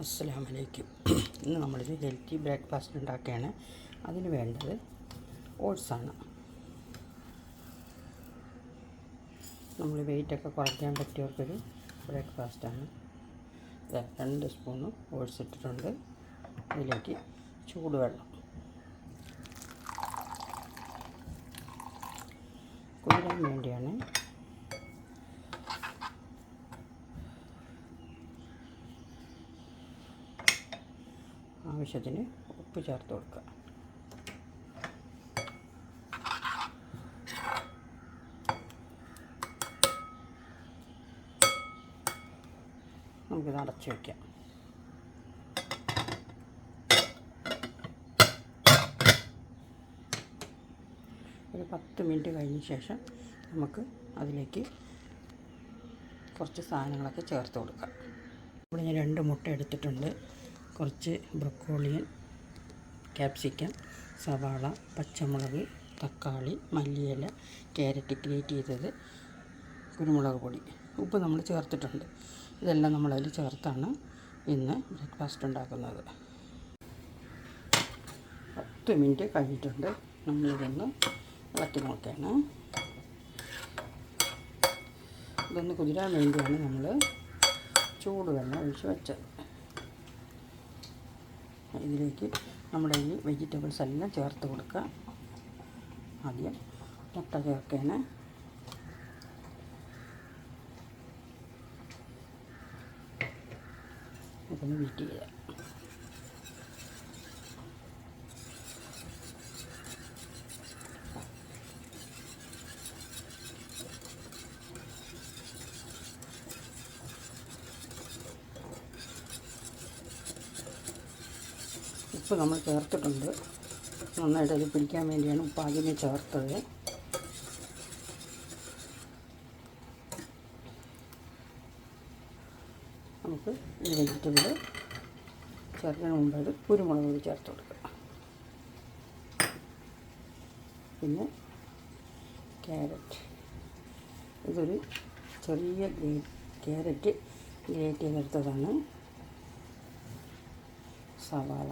അസ്സലാം വലൈക്കും ഇന്ന് നമ്മളൊരു ഹെൽത്തി ബ്രേക്ക്ഫാസ്റ്റ് ഉണ്ടാക്കുകയാണ്. അതിന് വേണ്ടത് ഓട്സാണ്. നമ്മൾ വെയിറ്റൊക്കെ കുറയ്ക്കാൻ പറ്റിയവർക്കൊരു ബ്രേക്ക്ഫാസ്റ്റാണ്. രണ്ട് സ്പൂണ് ഓട്സ് ഇട്ടിട്ടുണ്ട്. അതിലേക്ക് ചൂടുവെള്ളം. കുതിരാൻ വേണ്ടിയാണ് ആവശ്യത്തിന് ഉപ്പ് ചേർത്ത് കൊടുക്കുക. നമുക്കിത് അടച്ച് വയ്ക്കാം ഒരു പത്ത് മിനിറ്റ് കഴിഞ്ഞ ശേഷം നമുക്ക് അതിലേക്ക് കുറച്ച് സാധനങ്ങളൊക്കെ ചേർത്ത് കൊടുക്കാം. ഇവിടെ ഞാൻ രണ്ട് മുട്ട എടുത്തിട്ടുണ്ട്. കുറച്ച് ബ്രക്കോളിയൻ ക്യാപ്സിക്കം സവാള പച്ചമുളക് തക്കാളി മല്ലിയില ക്യാരറ്റ് ഗ്രേറ്റ് ചെയ്തത് കുരുമുളക് പൊടി. ഉപ്പ് നമ്മൾ ചേർത്തിട്ടുണ്ട്. ഇതെല്ലാം നമ്മളതിൽ ചേർത്താണ് ഇന്ന് ബ്രേക്ക്ഫാസ്റ്റ് ഉണ്ടാക്കുന്നത്. പത്ത് മിനിറ്റ് കഴിഞ്ഞിട്ടുണ്ട്. നമ്മളിതൊന്ന് ഇളക്കി നോക്കുകയാണ്. ഇതൊന്ന് കുതിരാൻ വേണ്ടിയാണ് നമ്മൾ ചൂടുവെള്ളം ഒഴിച്ച് വെച്ചത്. ഇതിലേക്ക് നമ്മുടെ ഈ വെജിറ്റബിൾസ് എല്ലാം ചേർത്ത് കൊടുക്കുക. ആദ്യം മുട്ട ചേർക്കേന്. ഇതൊന്ന് വീറ്റ് ചെയ്യാം. ഉപ്പ് നമ്മൾ ചേർത്തിട്ടുണ്ട്. നന്നായിട്ട് അത് പിടിക്കാൻ വേണ്ടിയാണ് ഉപ്പ് ആദ്യമേ ചേർത്തത്. നമുക്ക് ഈ വെജിറ്റബിൾ ചേർക്കുന്നതിന് മുമ്പായിട്ട് കുരുമുളക് കൂടി ചേർത്ത് കൊടുക്കുക പിന്നെ ക്യാരറ്റ്. ഇതൊരു ചെറിയ ക്യാരറ്റ് ഗ്രേറ്റ് ചെയ്തെടുത്തതാണ്. സവാള.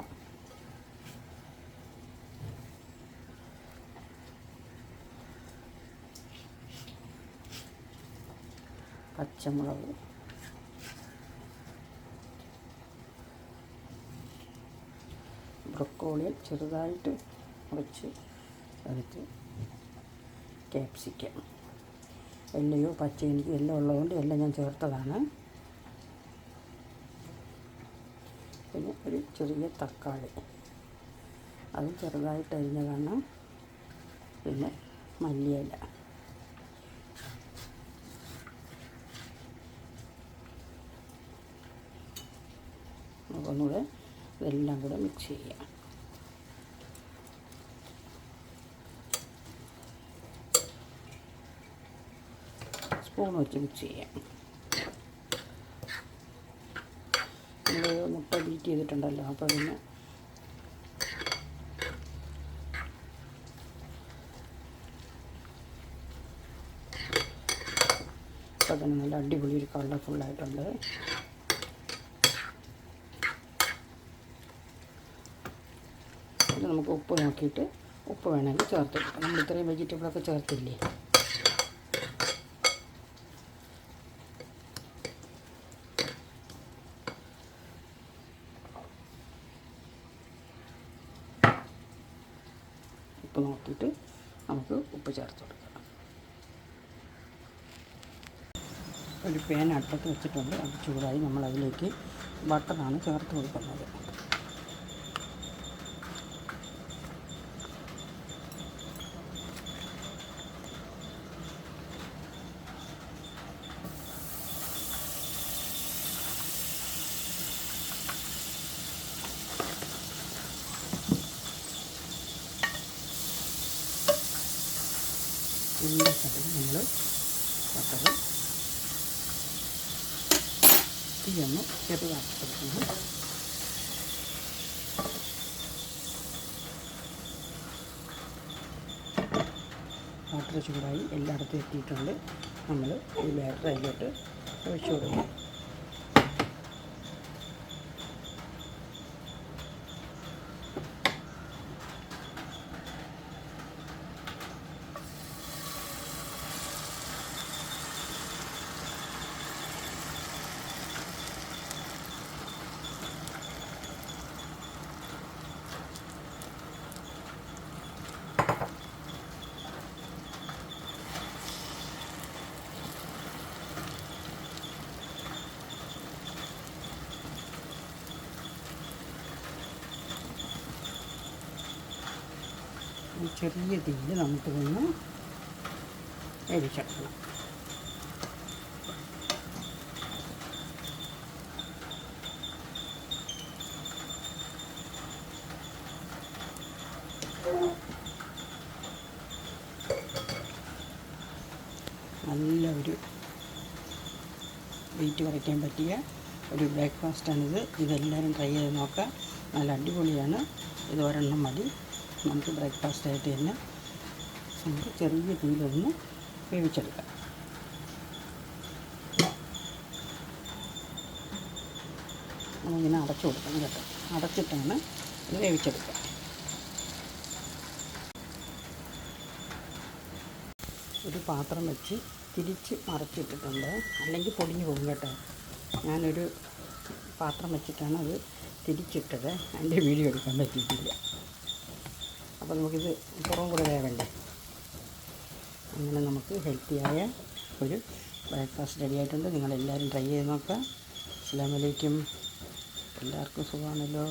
പച്ചമുളക്. ബ്രക്കോളി ചെറുതായിട്ട് മുറിച്ച് എടുത്ത് ക്യാപ്സിക്കം. എല്ലയോ പച്ച എനിക്ക് എല്ലാം ഉള്ളതുകൊണ്ട് എല്ലാം ഞാൻ ചേർത്തതാണ്. പിന്നെ ഒരു ചെറിയ തക്കാളി. അത് ചെറുതായിട്ട് അരിഞ്ഞതാണ്. പിന്നെ മല്ലിയില. ഒന്നുകൂടെ ഇതെല്ലാം കൂടെ മിക്സ് ചെയ്യാം. സ്പൂൺ വെച്ച് മിക്സ് ചെയ്യാം. മുട്ട ബീറ്റ് ചെയ്തിട്ടുണ്ടല്ലോ അപ്പോൾ പിന്നെ അപ്പോൾ തന്നെ നല്ല അടിപൊളി ഒരു കളർഫുള്ളായിട്ടുണ്ട് ഇത് നമുക്ക് ഉപ്പ് നോക്കിയിട്ട് ഉപ്പ് വേണമെങ്കിൽ ചേർത്ത് നമ്മൾ ഇത്രയും വെജിറ്റബിളൊക്കെ ചേർത്തില്ലേ? ഉപ്പ് നോക്കിയിട്ട് നമുക്ക് ഉപ്പ് ചേർത്ത് കൊടുക്കാം. ഒരു പാൻ അടുപ്പത്ത് വെച്ചിട്ടുണ്ട്. അത് ചൂടായി നമ്മളതിലേക്ക് ബട്ടറാണ് ചേർത്ത് കൊടുക്കുന്നത്. എല്ലാ സ്ഥലം നമ്മൾ ബട്ടർ തീയൊന്ന് ചെറുതാക്കി വാട്ടർ ചൂടായി എല്ലായിടത്തും എത്തിയിട്ടുണ്ട്. നമ്മൾ ഈ ബാറ്റർ ഒഴിച്ചു കൊടുക്കും ചെറിയ തീയിൽ നമുക്കിതൊന്ന് വേവിച്ചെടുക്കണം നല്ല ഒരു വെയിറ്റ് കുറയ്ക്കാൻ പറ്റിയ ഒരു ബ്രേക്ക്ഫാസ്റ്റാണിത്. ഇതെല്ലാവരും ട്രൈ ചെയ്ത് നോക്കാം നല്ല അടിപൊളിയാണ്. ഇത് ഒരെണ്ണം മതി. നമുക്ക് ബ്രേക്ക്ഫാസ്റ്റായിട്ട് തന്നെ നമുക്ക് ചെറിയ തീയിലൊന്ന് വേവിച്ചെടുക്കാം. നമ്മളിങ്ങനെ അടച്ചു കൊടുക്കണം കേട്ടോ. അടച്ചിട്ടാണ് ഇത് വേവിച്ചെടുക്കുക. ഒരു പാത്രം വെച്ച് തിരിച്ച് മറച്ചിട്ടിട്ടുണ്ട്. അല്ലെങ്കിൽ പൊടിഞ്ഞു പോകും കേട്ടോ. ഞാനൊരു പാത്രം വെച്ചിട്ടാണ് അത് തിരിച്ചിട്ടത്. അതിന്റെ വീഡിയോ എടുക്കാൻ പറ്റിയിട്ടില്ല. അപ്പോൾ നമുക്കിത് പുറം കൂടെ വേവണ്ടേ? അങ്ങനെ നമുക്ക് ഹെൽത്തിയായ ഒരു ബ്രേക്ക്ഫാസ്റ്റ് റെഡി ആയിട്ടുണ്ട്. നിങ്ങളെല്ലാവരും ട്രൈ ചെയ്ത് നോക്കുക. അസ്സാം വലൈക്കും എല്ലാവർക്കും സുഖമാണല്ലോ.